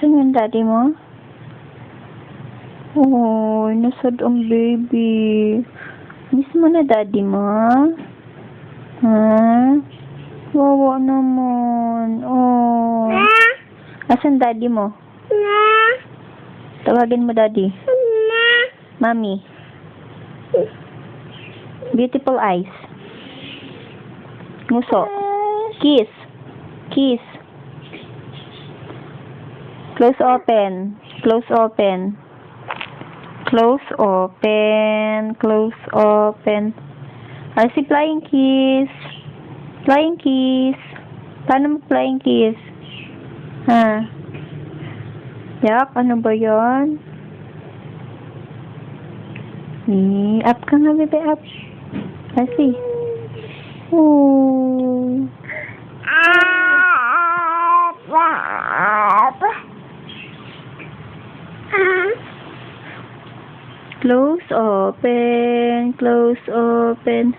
Nasaan yung daddy mo? Oh, nasad ang baby. Miss mo na daddy mo? Ha? Wawa naman. Oh. Asan daddy mo? Tawagin mo daddy. Mommy. Beautiful eyes. Nguso. Kiss. Kiss. Close open. Close open. Close open. Close open. Ah, si flying kiss. Flying kiss. Paano mo flying kiss? Ha? Yak, ano ba yan? Eh, up ka nga, bebe, up. Kasi. Close open, close open,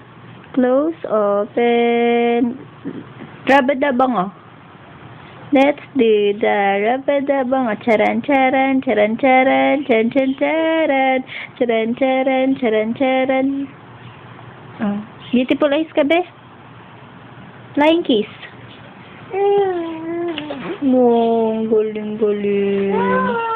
close open. Rabadabang oh. Let's do the rabadabang oh. Charan charan, charan charan, chan chan charan, charan charan, charan charan. Oh. Beautiful eyes ka be? Flying kiss. No, galing galing.